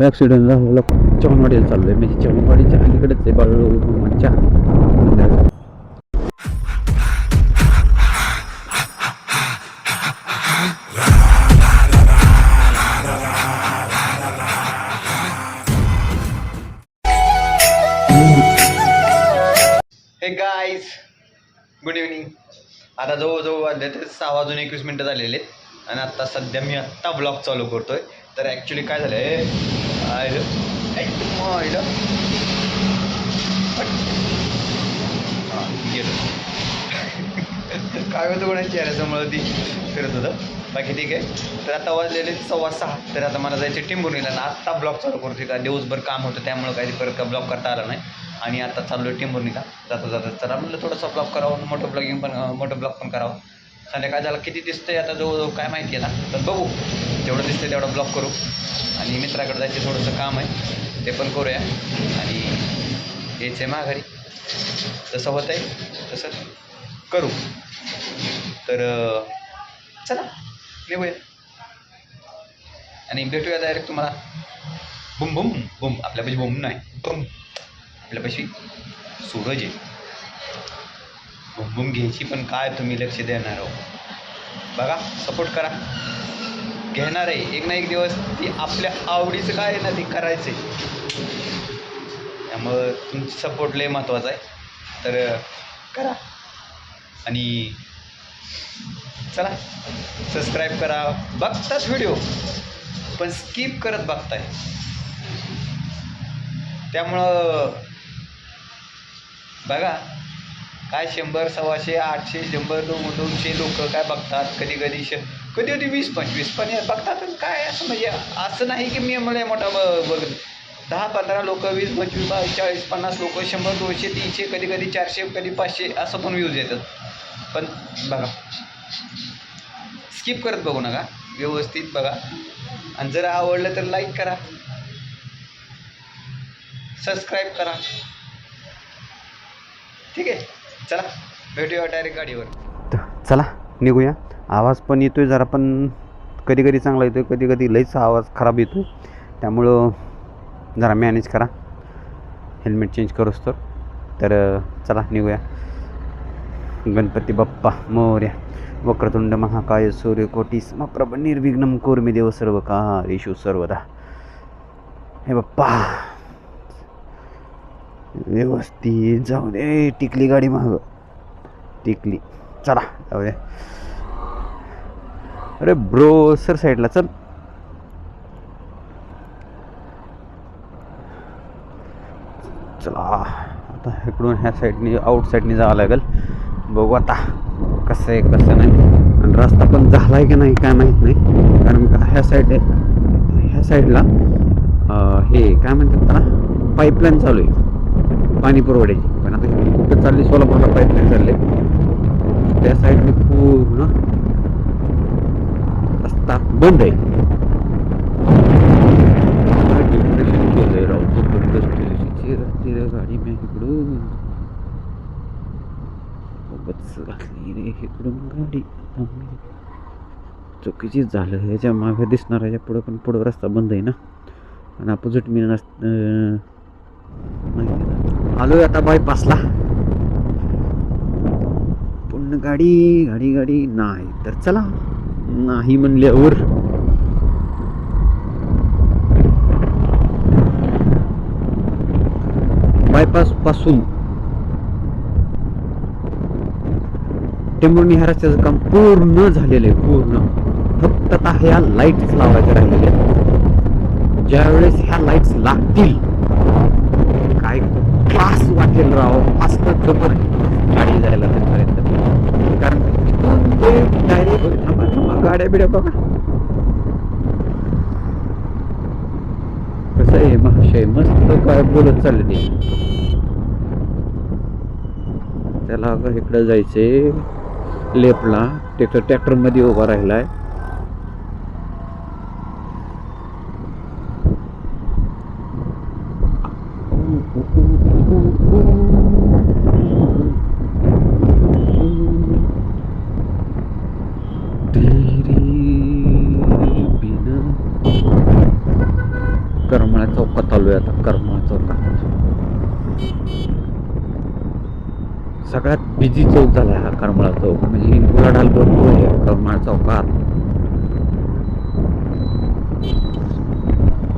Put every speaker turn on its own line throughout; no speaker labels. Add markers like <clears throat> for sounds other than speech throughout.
Accident झालेला चव्हाणवाडीला चाललो आहे म्हणजे चव्हाणवाडीच्या अलीकडेच आहे बाळूमाच्या
हे गाईज गुड इव्हनिंग आता जवळजवळ वाजले तर सहा वाजून एकवीस मिनटं झालेले आहेत. आणि आत्ता सध्या मी आत्ता ब्लॉग चालू करतोय. तर ॲक्च्युली काय झालं आहे काय होतं कोणाच्या चेहऱ्यासमोर ती फिरत होतं? बाकी ठीक आहे. तर आता वाजलेले सव्वा सहा. तर आता मला जायचे टिंबुर्णीला आणि आत्ता ब्लॉग चालू करतो का? दिवसभर काम होतं त्यामुळं काही परत का ब्लॉग करता आला नाही. आणि आता चाललो टिंबुर्णीला. जाता जाता चला म्हणलं थोडंसं ब्लॉग करावं मोठं ब्लॉगिंग पण मोठं ब्लॉग पण करावं. संध्याकाळ झाला किती दिसतंय आता जवळजवळ काय माहिती आहे ना तर बघू. जेवढं दिसतंय तेवढं ब्लॉक करू. आणि मित्राकडे जायचं थोडंसं काम आहे. ते पण करूया. आणि यायचं आहे माघारी. जसं होत आहे तसं करू. तर चला. निघूया. आणि भेटूया डायरेक्ट तुम्हाला. बुम बुम बुम. आपल्यापाशी बुम नाही. बुम. आपल्यापाशी सूरज आहे. बुम घ्यायची पण काय तुम्ही लक्ष देणार हो बघा सपोर्ट करा. घेणार आहे. एक ना एक दिवस ती आपल्या आवडीचं काय आहे ना ते करायचं आहे त्यामुळं तुमची सपोर्ट लय महत्त्वाचा आहे. तर करा. आणि चला सबस्क्राईब करा. बघताच व्हिडिओ पण स्किप करत बघताय. त्यामुळं बघा. काय शंभर सव्वाशे आठशे शंभर दोन दोनशे लोक काय बघतात कधी कधी श कधी कधी वीस पंचवीस पण बघतात काय असं म्हणजे असं नाही की मी मला मोठा ब- बघ दहा पंधरा लोक वीस पंचवीस बावीस चाळीस पन्नास लोक शंभर दोनशे तीनशे कधी कधी चारशे कधी पाचशे असं पण व्ह्यूज येतात. पण बघा. स्किप करत बघू नका. व्यवस्थित बघा. आणि जर आवडलं तर लाईक करा. सबस्क्राईब करा. ठीक आहे? चला भेटूया डायरेक्ट गाडीवर.
तर चला निघूया. आवाज पण येतोय जरा पण कधी कधी चांगला येतोय कधी कधी लईच आवाज खराब येतोय. त्यामुळं जरा मॅनेज करा. हेल्मेट चेंज करूच तर. तर चला निघूया. गणपती बाप्पा मोर्या वक्रतुंड महाकाय सूर्यकोटी समप्रभ निर्विघ्नम कोर्मी देव सर्व कारेषु सर्वदा. हे बाप्पा! व्यवस्थित. जाऊ दे. टिकली गाडी मागं. टिकली. चला जाऊ दे. अरे ब्रो सर साईडला चल. चला आता इकडून ह्या साईडनी आउट साईडनी जावं लागेल. बघू आता कसं आहे कसं नाही. आणि रस्ता पण झाला आहे की नाही काय माहीत नाही. कारण का ह्या साईड ह्या साईडला हे काय म्हणतात त्याला? पाईपलाईन चालू आहे. पाणी पुरवठ्याची पण आता कुठं चालली सोलापूरला पाईपलाईन चालले त्या साईडने पूर्ण रस्ता बंद आहे गाडी मी इकडून घातली रे इकडून गाडी थांबली. झालं ह्याच्या मागे दिसणार ह्याच्या पुढं पण पुढं रस्ता बंद आहे ना आणि अपोजिट मी नस नाही. आलोय आता बायपासला पूर्ण गाडी गाडी गाडी नाही तर चला. नाही म्हणल्यावर. बायपासपासून. टेंबुर्णी ह्या काम पूर्ण झालेलं आहे पूर्ण. फक्त आता ह्या लाईट्स लावायच्या राहिलेल्या ज्यावेळेस ह्या लाईट्स लागतील क्लास वाटेल राव मस्त जबर गाडी जायला तिथपर्यंत कारण इथून ते direct- गाड्या बिड्या बघा. कसं आहे महाशय? मस्त काय बोलत चालले त्याला इकडं जायचे लेफ्टला ट्रॅक्टर ट्रॅक्टरमध्ये उभा राहिलाय तेरे बिना करमळा चौकात आलोय आता. करमळा चौकात. सगळ्यात बिझी चौक झाला हा करमळा चौक. म्हणजे उलाढाल भरपूर आहे करमळा चौकात.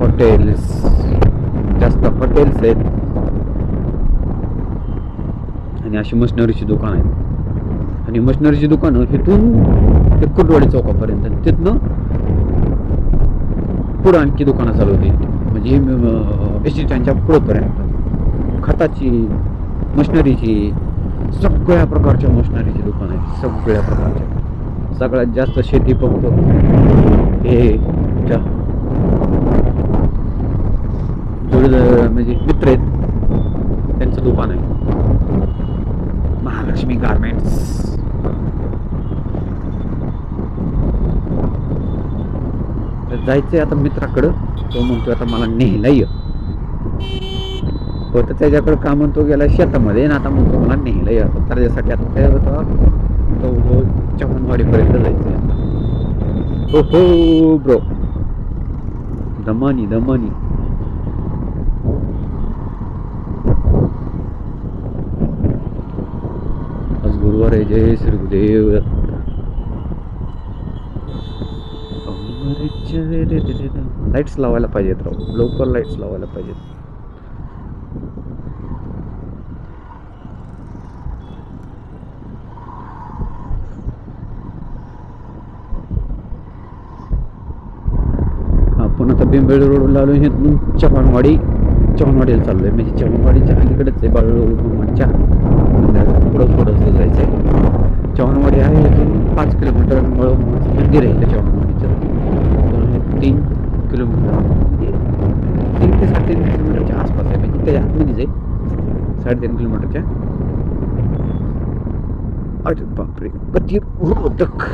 हॉटेल्स जास्त हॉटेल्स आहेत. आणि अशी मशिनरीची दुकान आहेत. आणि मशिनरीची दुकानं इथून ते कुटवाडी चौकापर्यंत. आणि तिथनं पुढं आणखी दुकानं चालू होती. म्हणजे एस टी स्टँडच्या पुढंपर्यंत. खताची मशिनरीची सगळ्या प्रकारच्या मशिनरीची दुकान आहेत. सगळ्या प्रकारच्या. सगळ्यात जास्त शेती पंप हे म्हणजे मित्र आहेत. त्यांचं दुकान आहे. महालक्ष्मी गारमेंट्स तर जायचंय आता मित्राकडं. तो म्हणतो आता मला नेहला ये. होतं त्याच्याकडं का म्हणतो गेला शेतामध्ये ना आता म्हणतो मला नेहला ये. आता त्याच्यासाठी आता काय होतं तो चव्हाणवाडीपर्यंत जायचं आता. हो हो ब्रो. दमानी दमानी. आज गुरुवार आहे जय श्री गुरुदेव. लाईट्स लावायला पाहिजेत राव. लवकर लाईट्स लावायला पाहिजेत. आपण आता बेंबेळ रोडला आलो हे चव्हाणवाडी चव्हाणवाडीला आहे म्हणजे चव्हाणवाडीच्या अलीकडेच आहे बाळूमाच्या पुढं थोडंसं जायचं आहे. चव्हाणवाडी आहे पाच किलोमीटर बाळूमाचं मंदिर आहे त्या चव्हाणवाडीचं तीन किलोमीटर म्हणजे तीन ते साडेतीन किलोमीटरच्या आसपास आहे. म्हणजे त्याच्या आतमध्येच आहे साडेतीन किलोमीटरच्या. अरे बापरे. कधी रोधक.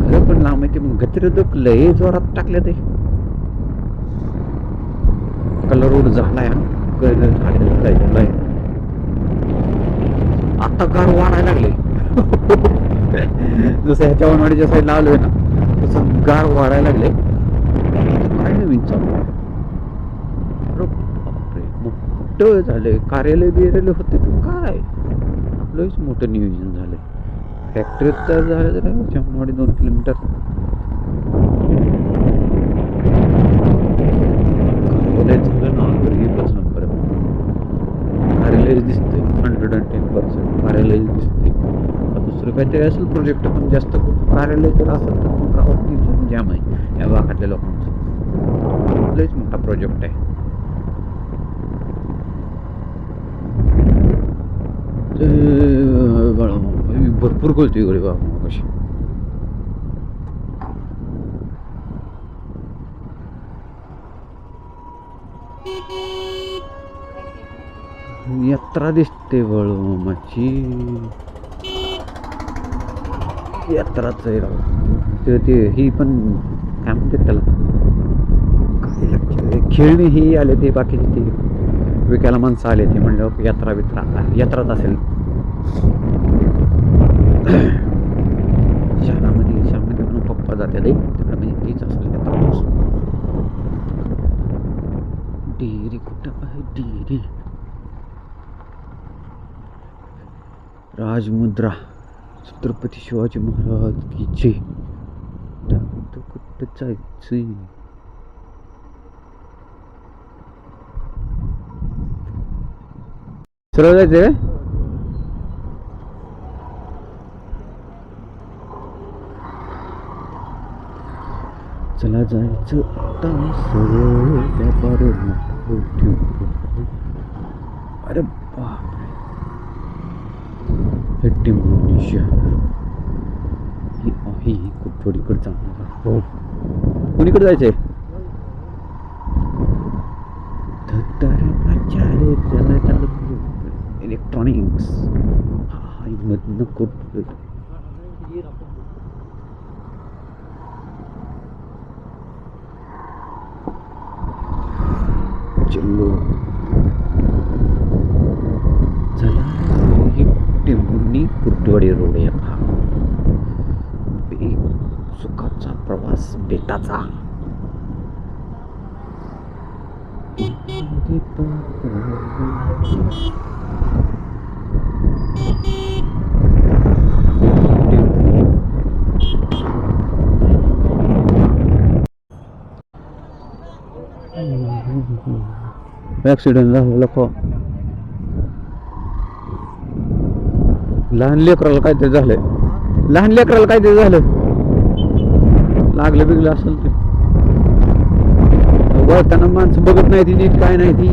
खरं पण लांब आहे ते गतिरोधक लय जोरात टाकले ते. कलर रोड झालाय कलर झालाय झालाय आता गार वाढायला लागले. <laughs> जसं ह्याच्या वनवाडीच्या साईडला आलोय ना तसं गार वाढायला लागले. काय नवीन चालू मोठं झालंय. कार्यालय बिर्यालय होते पण काय? लयच मोठं नियोजन झालंय. फॅक्टरीत तर झालं तर वनवाडी दोन किलोमीटर कार्यालय झालं ना तर एकच नंबर कार्यालय दिसतंय हंड्रेड अँड टेन पर्सेंट कार्यालय दिसते ते असेल प्रोजेक्ट पण जास्त कार्यालय जर असेल तर मग जाम आहे या भागातल्या लोकांचं. लयच मोठा प्रोजेक्ट आहे. भरपूर कळतोय इकडे बाबा कशी यात्रा दिसते बळमाची यात्राच आहे राव ते ते ही पण काय म्हणतात त्याला. काय लक्षात- खेळणी ही आले ते बाकीचे ते विकायला माणसं आले ते म्हणलं यात्रा वित्रा यात्राच असेल. <clears throat> शहरामध्ये शहरामध्ये म्हणून पप्पा जाते रे तिकडे म्हणजे तीच असेल यात्रा. डेअरी कुठं आहे? डेअरी. राजमुद्रा. छत्रपती शिवाजी महाराज की जय. त्यानंतर कुठं जायचं सरळ जायचंय चला जायचं आता सरळ व्यापार अरे बाप हे टिंबुर्णी ही आहे कुठवडीकडे जाणार हो. कुणीकडे जायचंय? इलेक्ट्रॉनिक्स हा मधनं कुठं चलो चला ही टेंबुर्णी कुर्टवाडी रोड आहे हा एक सुखात शेवटचा प्रवास बेटाचा ॲक्सिडेंट झालेला खो लहान लेकराला काहीतरी झालंय? लहान लेकराला काहीतरी झालं? लागलं बिगलं असेल ते. वळताना माणसं बघत नाही ती नीट काय नाही ती.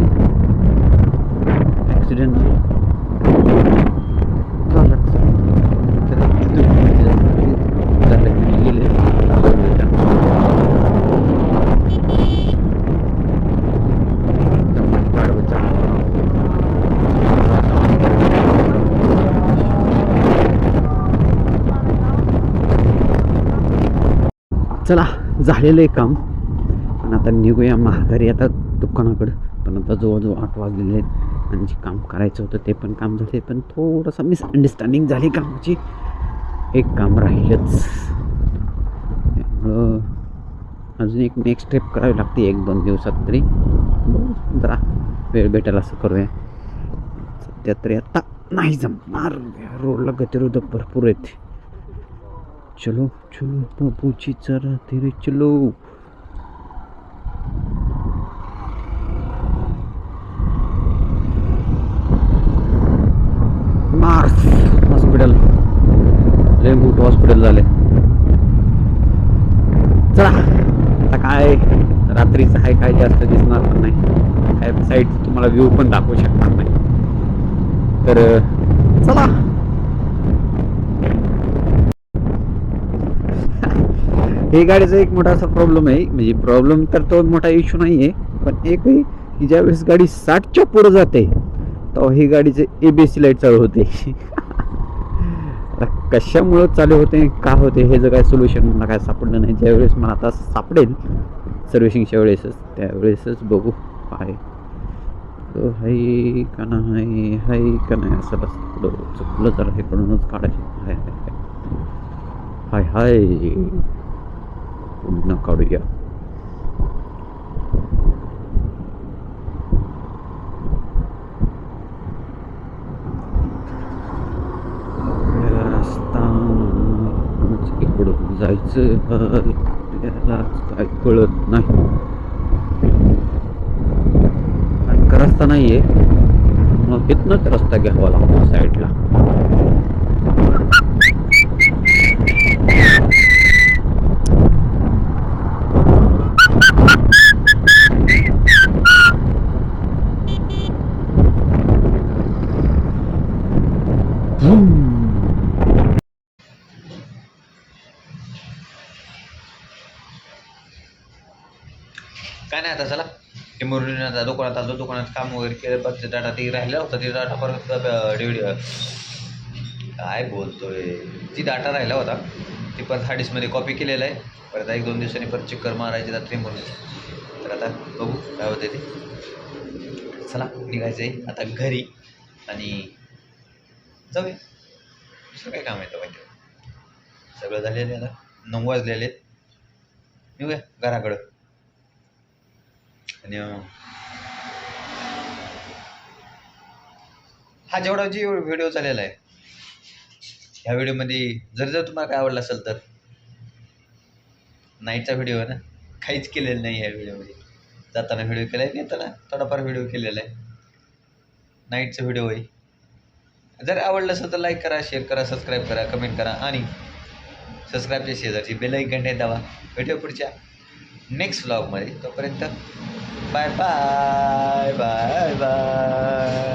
चला झालेलं आहे काम. पण आता निघूया महागारी आता दुकानाकडं. पण आता जवळजवळ आठ वाजलेले आहेत. आणि जे काम करायचं होतं ते पण काम झाले. पण थोडंसं मिसअंडरस्टँडिंग झाली कामाची. एक काम राहिलंच. त्यामुळं अजून एक नेक्स्ट स्टेप करावी लागते एक दोन दिवसात तरी. जरा वेळ भेटेल असं करूया. सध्या तरी आता नाही जमणार. रोडला गतिरोधक भरपूर आहेत. चलो चलो बाबूजी जरा धीरे चलो। मार्स हॉस्पिटल लय मोठं हॉस्पिटल झाले चला आता काय रात्रीचं आहे काय जास्त दिसणार पण नाही. काय तुम्हाला व्ह्यू पण दाखवू शकणार नाही. तर चला. हे गाडीचा एक मोठा असा प्रॉब्लेम आहे. म्हणजे प्रॉब्लेम तर तो मोठा इश्यू नाही आहे पण एक आहे की ज्यावेळेस गाडी साठच्या पुढं जाते तेव्हा ही गाडीचे ए बी सी लाइट चालू होते. आता कशामुळं चालू होते का होते हे जर काय सोल्युशन मला काय सापडलं नाही. ज्यावेळेस मला आता सापडेल सर्व्हिसिंगच्या वेळेसच त्यावेळेसच बघू. आहे तो हाय का नाही हाय का नाही असं बस. चुकलं तर हे कडूनच काढायचं. हाय हाय हाय. हाय हाय. पुन्हा काढूया आपल्याला रस्ता इकडून जायचं काय कळत नाही आणि का रस्ता नाहीये मग इथनंच रस्ता घ्यावा लागतो साईडला
नाही आता चला. टिंबुर्णी आता दुकानात आलो दुकानात काम वगैरे केलं पण ते डाटा ती राहिला होता ते डाटा परत डिव्हिडी काय बोलतोय? ती डाटा राहिला होता. ती परत हार्ड डिस्कमध्ये कॉपी केलेला आहे. परत एक दोन दिवसांनी परत चक्कर मारायची आता म्हणून तर आता बघू काय होते ते. चला निघायचं आहे आता घरी. आणि जाऊया. दुसरं काय काम आहे तर माहिती सगळं झालेलं आहे आता. नऊ वाजलेले आहेत. निघूया घराकडं. आणि हा जेवढा जी व्हिडिओ चाललेला आहे ह्या व्हिडिओमध्ये जर जर तुम्हाला काय आवडलं असेल तर नाईटचा व्हिडिओ आहे ना काहीच केलेलं नाही ह्या व्हिडिओमध्ये जाताना व्हिडिओ केला आहे येताना थोडाफार व्हिडिओ केलेला आहे. नाईटचा व्हिडिओ आहे. जर आवडलं असेल तर लाईक करा शेअर करा सबस्क्राईब करा कमेंट करा आणि सबस्क्राईबच्या शेजारची बेल घंटे दावा व्हिडिओ पुढच्या नेक्स्ट व्लॉगमध्ये तोपर्यंत बाय बाय बाय बाय